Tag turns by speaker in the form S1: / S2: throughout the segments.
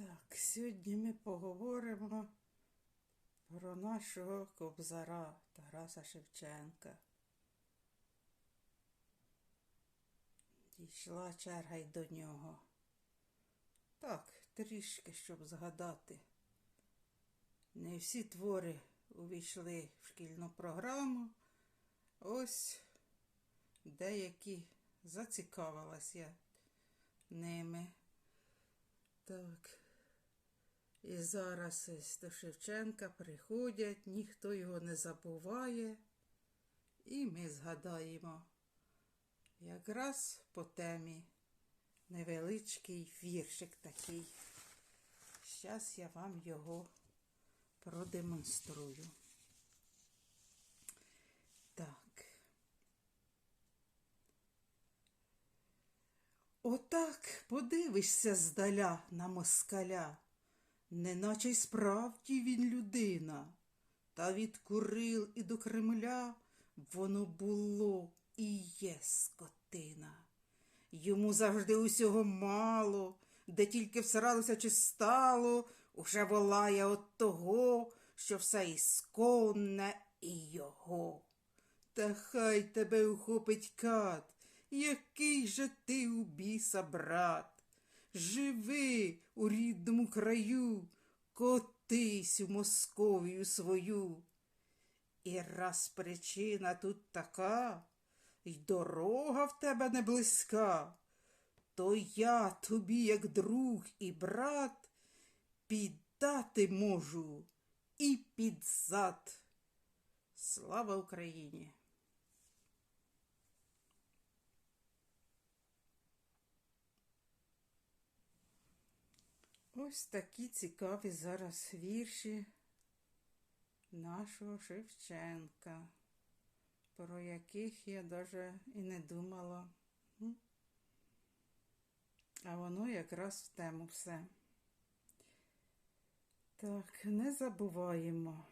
S1: Так, сьогодні ми поговоримо про нашого кобзара Тараса Шевченка. Дійшла черга й до нього. Так, трішки, щоб згадати. Не всі твори увійшли в шкільну програму. Ось деякі зацікавилась я ними. Так. І зараз до Шевченка приходять, ніхто його не забуває. І ми згадаємо якраз по темі невеличкий віршик такий. Зараз я вам його продемонструю. Так. Отак подивишся здаля на москаля, неначе й справді він людина, та від Курил і до Кремля воно було і є скотина. Йому завжди усього мало, де тільки всиралося чи стало, уже волає от того, що все ісконне і його. Та хай тебе ухопить кат, який же ти у біса, брат. Живи у рідному краю, котись у Московію свою. І раз причина тут така, й дорога в тебе не близька, то я тобі, як друг і брат, піддати можу і під зад. Слава Україні! Ось такі цікаві зараз вірші нашого Шевченка, про яких я даже і не думала. А воно якраз в тему все. Так, не забуваємо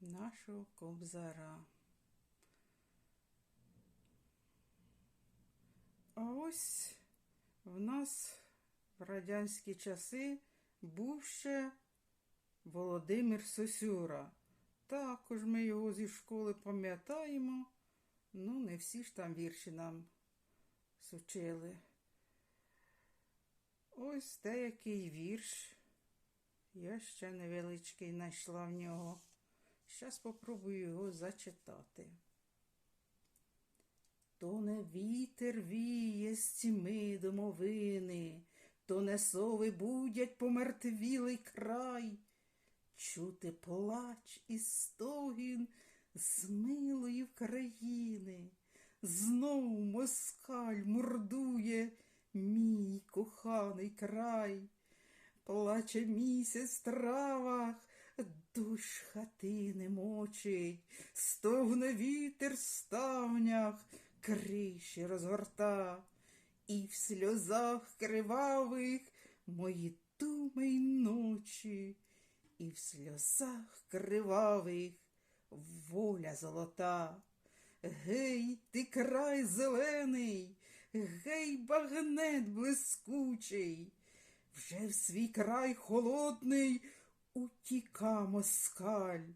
S1: нашого кобзара. А ось в нас в радянські часи був ще Володимир Сосюра. Також ми його зі школи пам'ятаємо. Ну, не всі ж там вірші нам сучили. Ось деякий вірш. Я ще невеличкий знайшла в нього. Щас попробую його зачитати. То не вітер віє з ціми домовини, то не сови будять помертвілий край. Чути плач і стогін з милої країни. Знов москаль мордує мій коханий край. Плаче місяць в травах, душ хатини мочить, стогне вітер в ставнях, криші розгорта, і в сльозах кривавих мої думи й ночі, і в сльозах кривавих воля золота. Гей, ти край зелений, гей, багнет блискучий, вже в свій край холодний утіка москаль.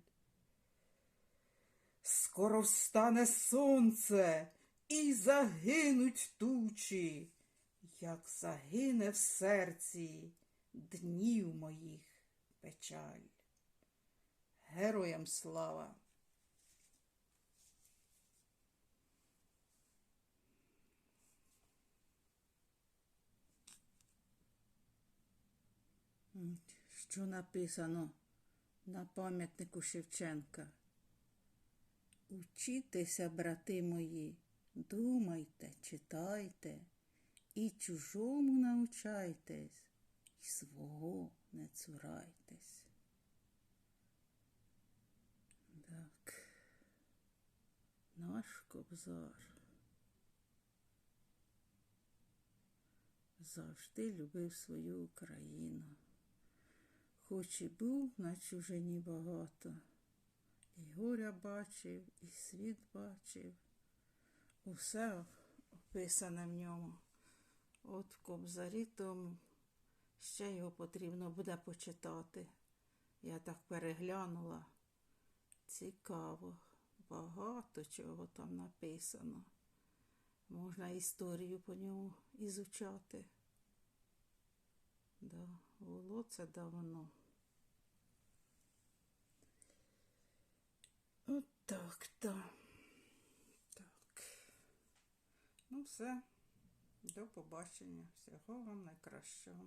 S1: Скоро встане сонце і загинуть тучі, як загине в серці днів моїх печаль. Героям слава! Що написано на пам'ятнику Шевченка? Учітеся, брати мої, думайте, читайте, і чужому научайтесь, і свого не цурайтесь. Так, наш кобзар завжди любив свою Україну. Хоч і був на чужині багато, і горя бачив, і світ бачив. Усе описане в ньому. От в кобзарі тому Ще його потрібно буде почитати. Я так переглянула. Цікаво. Багато чого там написано. Можна історію по ньому ізучати. Да, було це давно. От так. Так. Ну, все. До побачення. Всього вам найкращого.